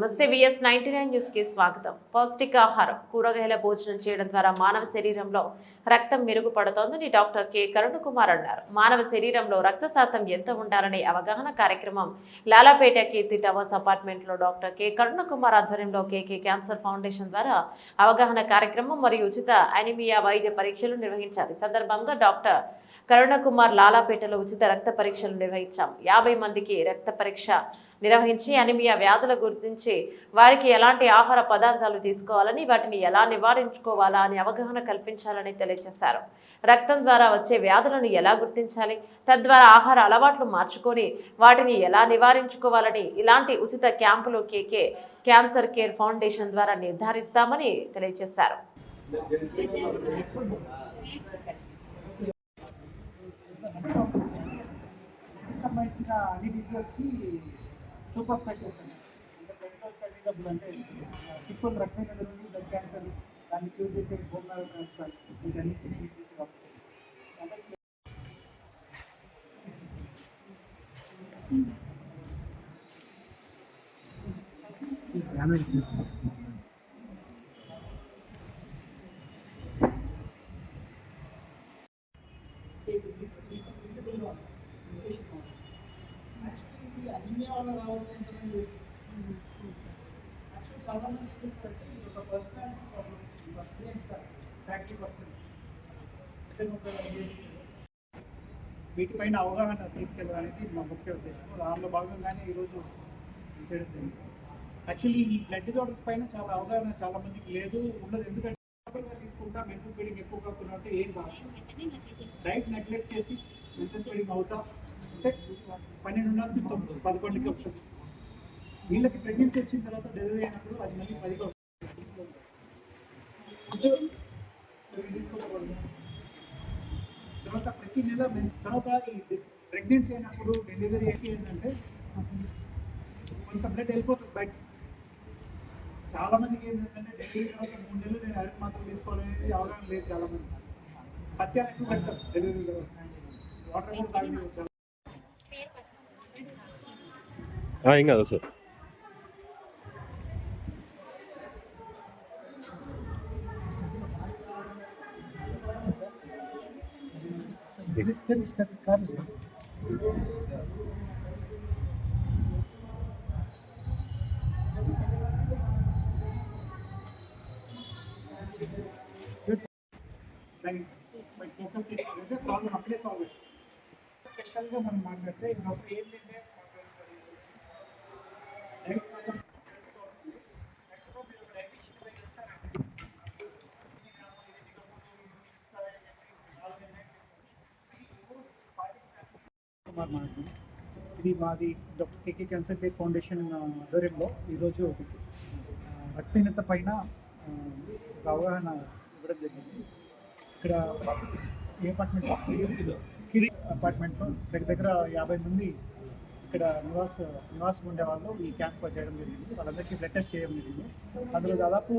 నమస్తే. VS ninety nine న్యూస్కి స్వాగతం. పౌష్టికాహారం కూరగాయల భోజనం చేయడం ద్వారా మానవ శరీరంలో రక్తం మెరుగుపడుతోందని డాక్టర్ కె. కరుణ్ కుమార్ అన్నారు. మానవ శరీరంలో రక్త శాతం ఎంత ఉండాలనే అవగాహన కార్యక్రమం లాలాపేట కీర్తి టవర్స్ అపార్ట్మెంట్లో డాక్టర్ కె. కరుణ్ కుమార్ ఆధ్వర్యంలో కేకే క్యాన్సర్ ఫౌండేషన్ ద్వారా అవగాహన కార్యక్రమం మరియు ఉచిత అనిమియా వైద్య పరీక్షలు నిర్వహించారు. ఈ సందర్భంగా డాక్టర్ కరుణ కుమార్ లాలాపేటలో ఉచిత రక్త పరీక్షలు నిర్వహించాం. యాభై మందికి రక్త పరీక్ష నిర్వహించి అనిమియా వ్యాధుల గుర్తించి వారికి ఎలాంటి ఆహార పదార్థాలు తీసుకోవాలని వాటిని ఎలా నివారించుకోవాలా అని అవగాహన కల్పించాలని తెలియజేశారు. రక్తం ద్వారా వచ్చే వ్యాధులను ఎలా గుర్తించాలి తద్వారా ఆహార అలవాట్లు మార్చుకొని వాటిని ఎలా నివారించుకోవాలని ఇలాంటి ఉచిత క్యాంపులు కేకే క్యాన్సర్ కేర్ ఫౌండేషన్ ద్వారా నిర్ధారిస్తామని తెలియజేశారు. సంబంధించిన అన్ని డిసీజెస్కి సూపర్ స్పెషలిస్ట్ అంటే బ్లడ్ వచ్చే డబ్బులు అంటే సింపుల్ రక్తం నుండి బ్లడ్ క్యాన్సర్ దాన్ని క్యూర్ చేసే బోన్ ట్రాన్స్ఫర్ ట్రాన్స్ప్లాంట్ వీటన్నిటిని చేసే డాక్టర్ Thank you. రావచ్చు చాలా మంది తీసుకుంటే ఇది ఒక పర్సనాలిటీ ప్రాబ్లం పర్సన్ ఎంత ఫ్యాక్టరీ పర్సన్ వీటిపైన అవగాహన తీసుకెళ్ళాలనేది మా ముఖ్య ఉద్దేశం. దానిలో భాగంగానే ఈరోజు చేయడం యాక్చువల్లీ ఈ బ్లడ్ డిజార్డర్స్ పైన చాలా అవగాహన చాలా మందికి లేదు. ఉండదు ఎందుకంటే తీసుకుంటా మెన్సెస్ ఫీడింగ్ ఎక్కువ కాకుండా ఏం కాదు. డైట్ నెగ్లెక్ట్ చేసి మెన్సెస్ ఫీడింగ్ అవుతా అంటే పన్నెండు తొమ్మిది పదకొండుకి వస్తుంది. వీళ్ళకి ప్రెగ్నెన్సీ వచ్చిన తర్వాత డెలివరీ అయినప్పుడు అది మళ్ళీ పదికి వస్తుంది. సో తీసుకోకూడదు. తర్వాత ప్రతి నెల తర్వాత ఈ ప్రెగ్నెన్సీ అయినప్పుడు డెలివరీ అయితే ఏంటంటే కొంత బ్లడ్ వెళ్ళిపోతుంది బయట. చాలా మందికి ఏంటంటే డెలివరీ తర్వాత మూడు నెలలు నేను ఐరన్ మాత్రం తీసుకోవాలనేది అవగాహన లేదు చాలా మంది పత్యాలు ఎక్కువ పెడతారు డెలివరీ తర్వాత. వాటర్ కూడా తాగి చాలా ఆ, ఏం కాదు సార్ డిస్టెన్స్ ఇష్టం కాదు దానికి ఫోకస్ చేసినట్లయితే ప్రాబ్లం అక్కడే సాల్వ్ అవుతుంది స్పెషల్గా మనం మాట్లాడితే ఇప్పుడు ఏంటంటే డైట్ ఫోకస్ కుమార్ మాట్లాడుతున్నాను ఇది మాది doctor KK cancer care foundation ఆధ్వర్యంలో ఈరోజు రక్తహీనత పైన ఒక అవగాహన ఇవ్వడం జరిగింది. ఇక్కడ ఏ అపార్ట్మెంట్? కిరి అపార్ట్మెంట్లో దగ్గర దగ్గర యాభై మంది ఇక్కడ నివాస నివాసం ఉండేవాళ్ళు ఈ క్యాంప్ చేయడం జరిగింది. వాళ్ళందరికీ బ్లడ్ టెస్ట్ చేయడం జరిగింది. అందులో దాదాపు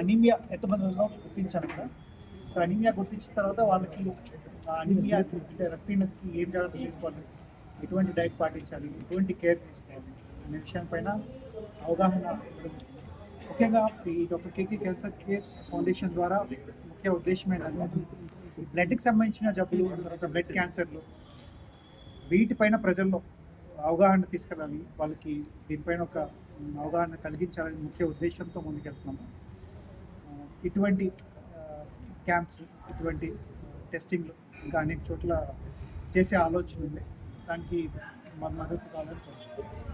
అనీమియా ఎంతమంది ఉందో గుర్తించాను ఇక్కడ. సో అనీమియా గుర్తించిన తర్వాత వాళ్ళకి అనీమియా అంటే రక్తహీనతకి ఏం జాగ్రత్త తీసుకోవాలి? ఎటువంటి డైట్ పాటించాలి? ఎటువంటి కేర్ తీసుకోవాలి? అనే విషయం పైన అవగాహన ముఖ్యంగా ఈ doctor KK cancer care foundation ద్వారా ముఖ్య ఉద్దేశం ఏంటంటే బ్లడ్కి సంబంధించిన జబ్బులు తర్వాత బ్లడ్ క్యాన్సర్లు వీటిపైన ప్రజల్లో అవగాహన తీసుకెళ్ళాలి. వాళ్ళకి దీనిపైన ఒక అవగాహన కలిగించాలని ముఖ్య ఉద్దేశంతో ముందుకెళ్తున్నాము ఇటువంటి క్యాంప్స్ ఇటువంటి టెస్టింగ్లు ఇంకా అనేక చోట్ల చేసే ఆలోచన ఉంది. దానికి మన మద్దతు కావాలని